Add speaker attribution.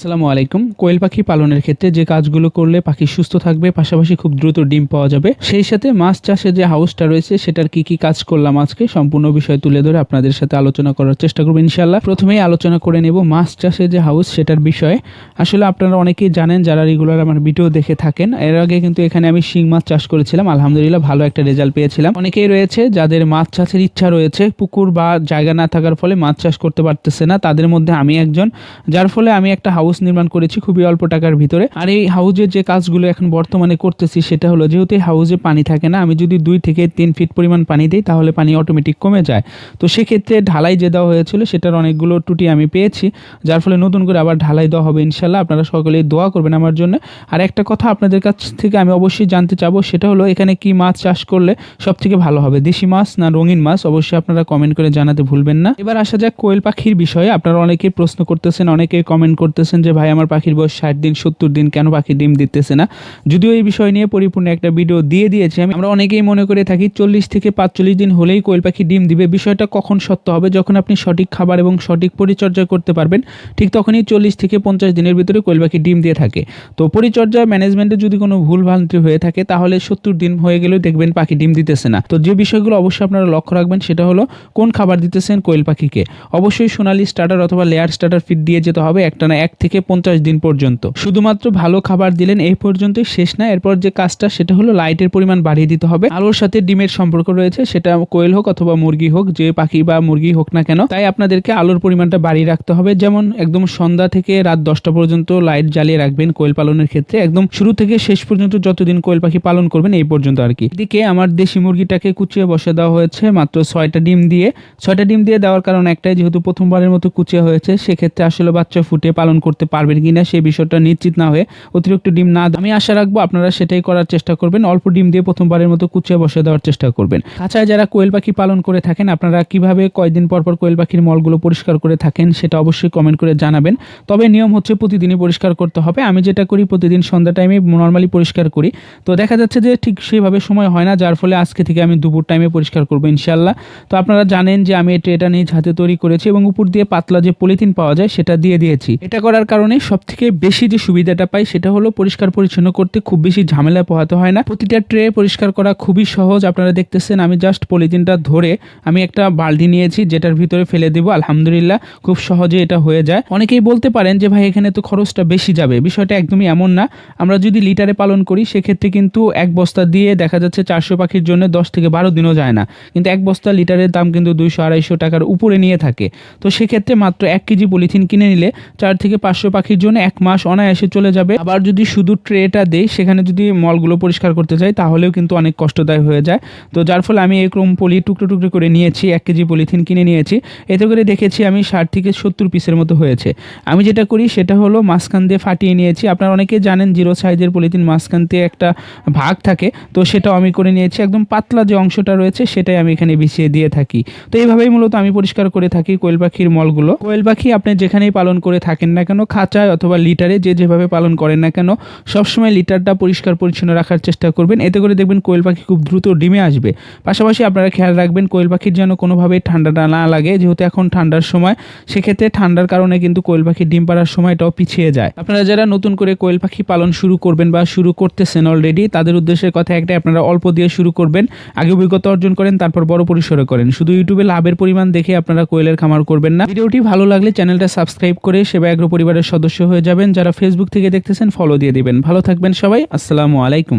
Speaker 1: আসসালামু আলাইকুম। কোয়েল পাখি পালনের ক্ষেত্রে যে কাজগুলো করলে পাখি সুস্থ থাকবে, পাশাপাশি খুব দ্রুত ডিম পাওয়া যাবে, সেই সাথে মাছ চাষে যে হাউসটা রয়েছে, সেটার কি কি কাজ করলাম আজকে, সম্পূর্ণ বিষয় তুলে ধরে আপনাদের সাথে আলোচনা করার চেষ্টা করব ইনশাল্লাহ প্রথমেই আলোচনা করে নেব মাছ চাষে যে হাউস, সেটার বিষয়ে। আসলে আপনারা অনেকেই জানেন, যারা রেগুলার আমার ভিডিও দেখে থাকেন, এর আগে কিন্তু এখানে আমি শিং মাছ চাষ করেছিলাম, আলহামদুলিল্লাহ ভালো একটা রেজাল্ট পেয়েছিলাম। অনেকেই রয়েছে যাদের মাছ চাষের ইচ্ছা রয়েছে, পুকুর বা জায়গা না থাকার ফলে মাছ চাষ করতে পারতেছে না, তাদের মধ্যে আমি একজন, যার ফলে আমি একটা হাউস নির্মাণ করেছি খুবই অল্প টাকার ভিতরে। আর এই হাউজের যে কাজগুলো এখন বর্তমানে করতেছি সেটা হলো যেহেতু এই হাউজে পানি থাকে না, আমি যদি দুই থেকে তিন ফিট পরিমাণ পানি দিই তাহলে পানি অটোমেটিক কমে যায়। তো সেক্ষেত্রে ঢালাই যে দেওয়া হয়েছিল সেটার অনেকগুলো টুটি আমি পেয়েছি, যার ফলে নতুন করে আবার ঢালাই দেওয়া হবে ইনশাল্লাহ। আপনারা সকলেই দোয়া করবেন আমার জন্য। আর একটা কথা আপনাদের কাছ থেকে আমি অবশ্যই জানতে চাবো, সেটা হলো এখানে কি মাছ চাষ করলে সব থেকে ভালো হবে? দেশি মাছ না রঙিন মাছ? অবশ্যই আপনারা কমেন্ট করে জানাতে ভুলবেন না। এবার আসা যাক কোয়েল পাখির বিষয়ে। আপনারা অনেকেই প্রশ্ন করতেছেন, অনেকেই কমেন্ট করতেছেন যে, ভাই, আমার পাখির বয়স ষাট দিন, সত্তর দিন, কেন পাখি ডিম দিতেছে না? যদিও এই বিষয় নিয়ে পরিপূর্ণ একটা ভিডিও দিয়ে দিয়েছি। আমি, আমরা অনেকেই মনে করে থাকি চল্লিশ থেকে পাঁচচল্লিশ দিন হলেই কোয়েল পাখি ডিম দিবে। বিষয়টা কখন সত্য হবে? যখন আপনি সঠিক খাবার এবং সঠিক পরিচর্যা করতে পারবেন, ঠিক তখনই চল্লিশ থেকে পঞ্চাশ দিনের ভিতরে কোয়েল পাখি ডিম দিয়ে থাকে। তো পরিচর্যা ম্যানেজমেন্টে যদি কোনো ভুল ভ্রান্তি হয়ে থাকে, তাহলে সত্তর দিন হয়ে গেলেও দেখবেন পাখি ডিম দিতেছে না। তো যে বিষয়গুলো অবশ্যই আপনারা লক্ষ্য রাখবেন, সেটা হলো কোন খাবার দিতেছেন কোয়েল পাখিকে? অবশ্যই সোনালি স্টার্টার অথবা লেয়ার স্টার্টার ফিড দিয়ে যেতে হবে। একটা না, এক থেকে পঞ্চাশ দিন পর্যন্ত। শুধুমাত্র ভালো খাবার দিলেন এই পর্যন্তই শেষ না, এরপর যে কাজটা সেটা হলো লাইটের পরিমাণ বাড়িয়ে দিতে হবে। আলোর সাথে ডিমের সম্পর্ক রয়েছে, সেটা কোয়েল হোক অথবা মুরগি হোক, যে পাখি বা মুরগি হোক না কেন, তাই আপনাদেরকে আলোর পরিমাণটা বাড়িয়ে রাখতে হবে। যেমন একদম সন্ধ্যা থেকে রাত দশটা পর্যন্ত লাইট জ্বালিয়ে রাখবেন কোয়েল পালনের ক্ষেত্রে। একদম শুরু থেকে শেষ পর্যন্ত যতদিন কোয়েল পাখি পালন করবেন এই পর্যন্ত আর কি। এদিকে আমার দেশি মুরগিটাকে কুচিয়ে বসে দেওয়া হয়েছে মাত্র ছয়টা ডিম দিয়ে। ছয়টা ডিম দিয়ে দেওয়ার কারণ একটাই, যেহেতু প্রথমবারের মতো কুচিয়ে হয়েছে, সেক্ষেত্রে আসলে বাচ্চা ফুটে পালন করতে পারবেন কি না সেই বিষয়টা নিশ্চিত না হয়ে অতিরিক্ত ডিম না আমি আশা রাখব আপনারা সেটাই করার চেষ্টা করবেন। অল্প ডিম দিয়ে প্রথমবারের মতো কুচিয়ে বসে দেওয়ার চেষ্টা করবেন। খাঁচায় যারা কোয়েল পাখি পালন করে থাকেন, আপনারা কীভাবে কয়দিন পর পর কোয়েল পাখির মলগুলো পরিষ্কার করে থাকেন সেটা অবশ্যই কমেন্ট করে জানাবেন। তবে নিয়ম হচ্ছে প্রতিদিনই পরিষ্কার করতে হবে। আমি যেটা করি, প্রতিদিন সন্ধ্যা টাইমে নর্মালি পরিষ্কার করি। তো দেখা যাচ্ছে যে ঠিক সেইভাবে সময় হয় না, যার ফলে আজকে থেকে আমি দুপুর টাইমে পরিষ্কার করব ইনশাল্লাহ তো আপনারা জানেন যে আমি এটা ট্রেটা নিজ হাতে তৈরি করেছি এবং উপর দিয়ে পাতলা যে পলিথিন পাওয়া যায়, সেটা দিয়ে দিয়েছি। এটা করার কারণে সব থেকে বেশি যে সুবিধাটা পাই সেটা হলো পরিষ্কার পরিচ্ছন্ন করতে খুব বেশি ঝামেলা পোহাতে হয় না। প্রতিটা ট্রে পরিষ্কার করা খুবই সহজ, আপনারা দেখতেছেন আমি জাস্ট পলিথিনটা ধরে আমি একটা বালতি নিয়েছি যেটার ভিতরে ফেলে দেবো, আলহামদুলিল্লাহ খুব সহজে এটা হয়ে যায়। অনেকেই বলতে পারেন যে, ভাই, এখানে তো খরচটা বেশি যাবে। বিষয়টা একদমই এমন না। আমরা যদি লিটারে পালন করি সেক্ষেত্রে কিন্তু এক বস্তা দিয়ে দেখা যাচ্ছে চারশো পাখির জন্য দশ থেকে বারো দিনও যায় না। কিন্তু এক বস্তা লিটারের দাম কিন্তু দুইশো, আড়াইশো টাকার উপরে নিয়ে থাকে। তো সেক্ষেত্রে মাত্র এক কেজি পলিথিন কিনে নিলে চার থেকে পাঁচশো পাখির জন্য এক মাস অনায়াসে চলে যাবে। আবার যদি শুধু ট্রেটা দেই, সেখানে যদি মলগুলো পরিষ্কার করতে চাই তাহলেও কিন্তু অনেক কষ্টদায়ক হয়ে যায়। তো যার ফলে আমি এরকম পলি টুকরো টুকরো করে নিয়েছি, এক কেজি পলিথিন কিনে নিয়েছি। এতে করে দেখেছি আমি ষাট থেকে সত্তর পিসের মতো হয়েছে। আমি যেটা করি, সেটা হলো মাঝখান দিয়ে ফাটিয়ে নিয়েছি। আপনারা অনেকে জানেন জিরো সাইজের পলিথিন মাঝখান দিয়ে একটা ভাগ থাকে। তো সেটাও আমি করে নিয়েছি। একদম পাতলা যে অংশটা রয়েছে, সেটাই আমি এখানে বিছিয়ে দিয়ে থাকি। তো এইভাবেই মূলত আমি পরিষ্কার করে থাকি কোয়েল পাখির মলগুলো। কোয়েল পাখি আপনি যেখানেই পালন করে থাকেন না কেন খাঁচায় অথবা লিটারে যে যেভাবে পালন করেন না কেন, সবসময় লিটারটা পরিষ্কার পরিচ্ছন্ন রাখার চেষ্টা করবেন। এতে করে দেখবেন কোয়েল পাখি খুব দ্রুত ডিমে আসবে। পাশাপাশি আপনারা খেয়াল রাখবেন, কোয়েল পাখির যেন কোনোভাবেই ঠান্ডাটা না লাগে। যেহেতু এখন ঠান্ডার সময়, সেক্ষেত্রে ঠান্ডার কারণে কিন্তু কোয়েল পাখির ডিম পাড়ার সময়টাও পিছিয়ে যায়। আপনারা যারা নতুন করে কোয়েল পাখি পালন শুরু করবেন বা শুরু করতেছেন অলরেডি তাদের উদ্দেশ্যের কথা একটাই, আপনারা অল্প দিয়ে শুরু করবেন, আগে অভিজ্ঞতা অর্জন করেন, তারপর বড় পরিসরে করেন। শুধু ইউটিউবে লাভের পরিমাণ দেখে আপনারা কোয়েলের খামার করবেন না। ভিডিওটি ভালো লাগলে চ্যানেলটা সাবস্ক্রাইব করে সেবা এগ্রো পরিবারের সদস্য হয়ে যাবেন, যারা ফেসবুক থেকে দেখতেছেন ফলো দিয়ে দিবেন। ভালো থাকবেন সবাই, আসসালামু আলাইকুম।